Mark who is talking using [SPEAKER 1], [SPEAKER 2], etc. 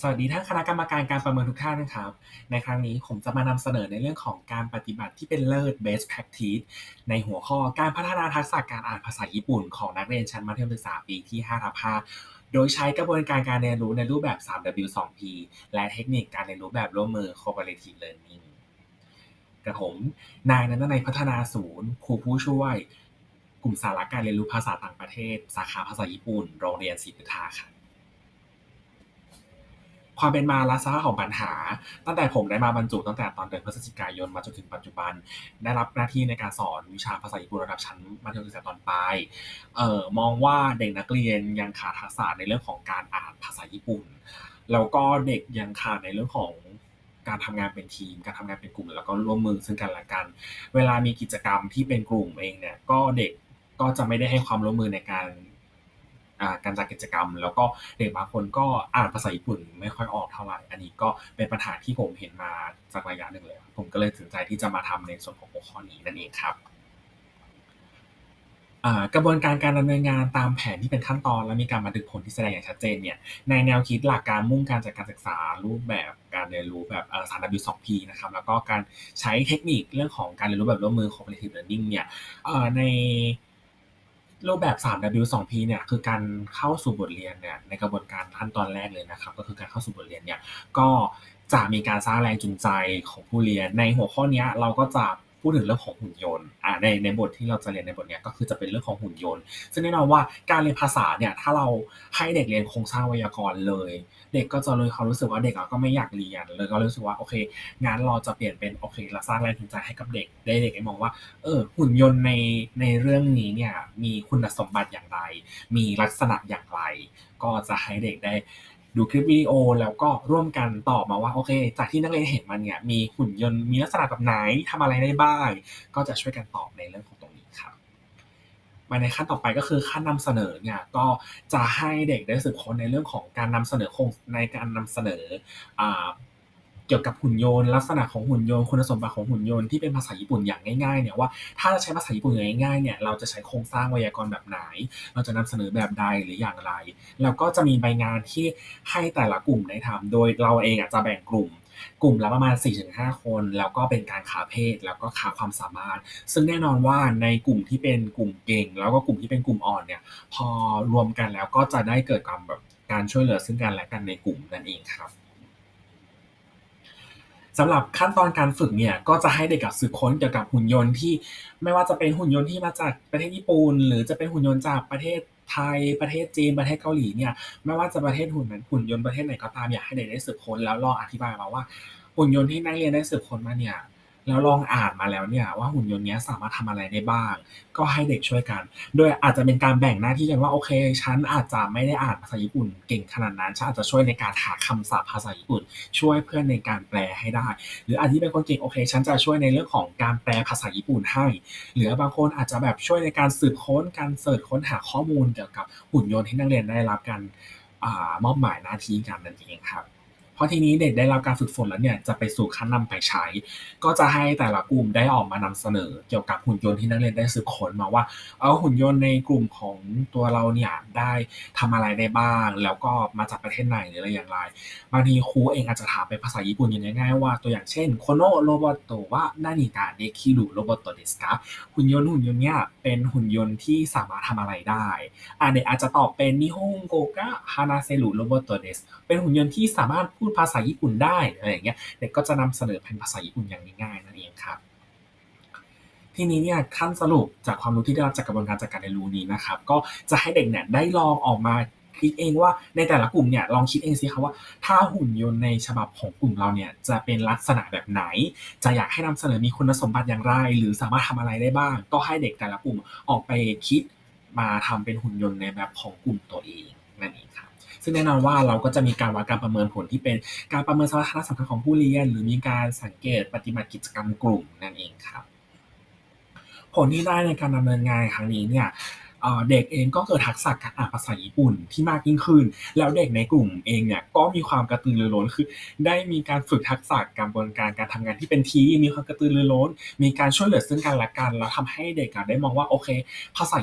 [SPEAKER 1] สวัสดีท่านคณะกรรมการการประเมินทุกท่านนะครับ ในครั้งนี้ผมจะมานำเสนอในเรื่องของการปฏิบัติที่เป็นเลิศ best practice ในหัวข้อการพัฒนาทักษะการอ่านภาษาญี่ปุ่น ของนักเรียนชั้นมัธยมศึกษาปีที่5ทับ5โดยใช้กระบวนการการเรียนรู้ในรูปแบบ 3W2P และเทคนิคการเรียนรู้แบบร่วมมือ cooperative learning กระผมนายนันทนัยพัฒนาศูนย์ครูผู้ช่วย กลุ่มสาระการเรียนรู้ภาษาต่างประเทศ สาขาภาษาญี่ปุ่น โรงเรียนศรีพุทาครับ ความเป็นมาและสาระของปัญหา ตั้งแต่ผมได้มาบรรจุตั้งแต่ตอนเดือนพฤศจิกายนมาจนถึงปัจจุบัน ได้รับหน้าที่ในการสอนวิชาภาษาญี่ปุ่นระดับชั้นมัธยมศึกษาตอนปลายเอ่อมองว่าเด็กนักเรียนยังขาดทักษะในเรื่องของการอ่านภาษาญี่ปุ่น แล้วก็เด็กยังขาดในเรื่องของการทำงานเป็นทีม การทำงานเป็นกลุ่ม แล้วก็ร่วมมือซึ่งกันและกัน เวลามีกิจกรรมที่เป็นกลุ่มเองเนี่ย ก็เด็กก็จะไม่ได้ให้ความร่วมมือในการ การจัดกิจกรรม แล้วก็เด็กบางคนก็อ่านภาษาญี่ปุ่นไม่ค่อยออกเท่าไหร่อันนี้ก็เป็นปัญหาที่ผมเห็นมาสักระยะหนึ่งแล้วผมก็เลยตัดสินใจที่จะมาทำในส่วนของหัวข้อนี้นั่นเองครับกระบวนการการดำเนินงานตามแผนที่เป็นขั้นตอน และมีการบันทึกผลที่แสดงอย่างชัดเจนเนี่ยในแนวคิดหลักการมุ่งการจัดการศึกษารูปแบบการเรียนรู้แบบเอ่อ 3W2P นะครับแล้วก็การใช้เทคนิคเรื่องของการเรียนรู้แบบร่วมมือ cooperative learning เนี่ยใน รูปแบบ 3W2P เนี่ยคือการเข้าสู่บทเรียนเนี่ยในกระบวนการขั้นตอนแรกเลยนะครับ ก็คือการเข้าสู่บทเรียนเนี่ยก็จะมีการสร้างแรงจูงใจของผู้เรียนในหัวข้อนี้เราก็จะ พูดถึงเรื่องของหุ่นยนต์อ่าในในบทที่เราจะเรียนในบทเนี้ยก็คือจะเป็นเรื่องของหุ่นยนต์ ซึ่งแน่นอนว่าการเรียนภาษาเนี่ยถ้าเราให้เด็กเรียนโครงสร้างไวยากรณ์เลย เด็กก็จะเลยควารู้สึกว่าเด็กอะก็ไม่อยากเรียนเลยก็รู้สึกว่าโอเคงั้นเราจะเปลี่ยนเป็นโอเคเราสร้างแรงจูงใจให้กับเด็กได้เด็กได้มองว่าเออหุ่นยนต์ในในเรื่องนี้เนี่ยมีคุณสมบัติอย่างไร มีลักษณะอย่างไร ก็จะให้เด็กได้ ดูคลิปวิดีโอแล้วก็ร่วมกันตอบมาว่าโอเค จากที่นักเรียนเห็นมันเนี่ยมีหุ่นยนต์มีลักษณะแบบไหนทำอะไรได้บ้าง ก็จะช่วยกันตอบในเรื่องของตรงนี้ครับมาในขั้นต่อไปก็คือขั้นนำเสนอเนี่ยก็จะให้เด็กได้สืบค้นในเรื่องของการนำเสนอโครงในการนำเสนออ่า เกี่ยวกับหุ่นยนต์ลักษณะของหุ่นยนต์คุณสมบัติของหุ่นยนต์ที่เป็นภาษาญี่ปุ่นอย่างง่ายๆเนี่ยว่าถ้าจะใช้ภาษาญี่ปุ่นอย่างง่ายๆเนี่ยเราจะใช้โครงสร้างไวยากรณ์แบบไหน เราจะนำเสนอแบบใดหรืออย่างไร แล้วก็จะมีใบงานที่ให้แต่ละกลุ่มได้ทำโดยเราเองอะจะแบ่งกลุ่มกลุ่มละประมาณ 4-5 คน แล้วก็เป็นการขาเพศ แล้วก็ขาความสามารถ ซึ่งแน่นอนว่าในกลุ่มที่เป็นกลุ่มเก่ง แล้วก็กลุ่มที่เป็นกลุ่มอ่อนเนี่ย พอรวมกันแล้วก็จะได้เกิดความแบบการช่วยเหลือซึ่งกันและกันในกลุ่มนั่นเองครับ สำหรับขั้นตอนการฝึกเนี่ยก็จะให้เด็กกับสืบค้นเกี่ยวกับหุ่นยนต์ที่ไม่ว่าจะเป็นหุ่นยนต์ที่มาจากประเทศญี่ปุ่นหรือจะเป็นหุ่นยนต์จากประเทศไทยประเทศจีนประเทศเกาหลีเนี่ยไม่ว่าจะประเทศหุ่นนั้นหุ่นยนต์ประเทศไหนก็ตามอยากให้เด็กได้สืบค้นแล้วลองอธิบายมาว่าหุ่นยนต์ที่นักเรียนได้สืบค้นมาเนี่ย แล้วลองอ่านมาแล้วเนี่ยว่าหุ่นยนต์นี้สามารถทำอะไรได้บ้าง ก็ให้เด็กช่วยกัน โดยอาจจะเป็นการแบ่งหน้าที่กันว่าโอเคฉันอาจจะไม่ได้อ่านภาษาญี่ปุ่นเก่งขนาดนั้นฉันอาจจะช่วยในการหาคำศัพท์ภาษาญี่ปุ่น ช่วยเพื่อนในการแปลให้ได้ หรืออันที่เป็นคนเก่งโอเคฉันจะช่วยในเรื่องของการแปลภาษาญี่ปุ่นให้ หรือบางคนอาจจะแบบช่วยในการสืบค้นการเสิร์ชค้นหาข้อมูลเกี่ยวกับหุ่นยนต์ที่นักเรียนได้รับการอมอบหมายหน้าที่กันนั่นเองครับ พอทีนี้เด็กได้รับการฝึกฝนแล้วเนี่ยจะไปสู่ขั้นนำไปใช้ ก็จะให้แต่ละกลุ่มได้ออกมานำเสนอ เกี่ยวกับหุ่นยนต์ที่นักเรียนได้สืบค้นมาว่า เออหุ่นยนต์ในกลุ่มของตัวเราเนี่ยได้ทำอะไรได้บ้าง แล้วก็มาจากประเทศไหนหรืออะไรอย่างไร บางทีครูเองอาจจะถามเป็นภาษาญี่ปุ่นอย่างง่ายๆว่าตัวอย่างเช่นโคโนโรบอตโตว่านานิกาเดคิรุโรบอตโตเดสกาหุ่นยนต์หุ่นยนต์เนี่ยเป็นหุ่นยนต์ที่สามารถทำอะไรได้อ่าเด็กอาจจะตอบเป็นนิฮงโกกะฮานาเซรุโรบอตโตเดสเป็นหุ่นยนต์ที่สามารถพูดดภาษาญี่ปุ่นได้อะไรอย่างเงี้ยเด็กก็จะนำเสนอเป็นภาษาญี่ปุ่นอย่างง่ายๆนั่นเองครับทีนี้เนี่ยขั้นสรุปจากความรู้ที่ได้รับจากกระบวนการจัดการเรียนรู้นี้นะครับ ก็จะให้เด็กเนี่ยได้ลองออกมาคิดเองว่าในแต่ละกลุ่มเนี่ยลองคิดเองสิครับว่า ถ้าหุ่นยนต์ในฉบับของกลุ่มเราเนี่ยจะเป็นลักษณะแบบไหน จะอยากให้นำเสนอมีคุณสมบัติอย่างไร หรือสามารถทำอะไรได้บ้าง ก็ให้เด็กแต่ละกลุ่มออกไปคิดมาทำเป็นหุ่นยนต์ในแบบของกลุ่มตัวเองนั่นเองครับ ซึ่งแน่นอนว่าเราก็จะมีการวัดการประเมินผลที่เป็นการประเมินสมรรถนะสำคัญของผู้เรียน หรือมีการสังเกตปฏิบัติกิจกรรมกลุ่มนั่นเองครับ ผลที่ได้ในการดำเนินงานครั้งนี้เนี่ยเด็กเองก็เกิดทักษะการอ่านภาษาญี่ปุ่นที่มากยิ่งขึ้น แล้วเด็กในกลุ่มเองเนี่ยก็มีความกระตือรือร้นคือ ได้มีการฝึกทักษะกระบวนการการทำงานที่เป็นทีมมีความกระตือรือร้น มีการช่วยเหลือซึ่งกันและกันแล้วทำให้เด็กได้มองว่าโอเค ภาษา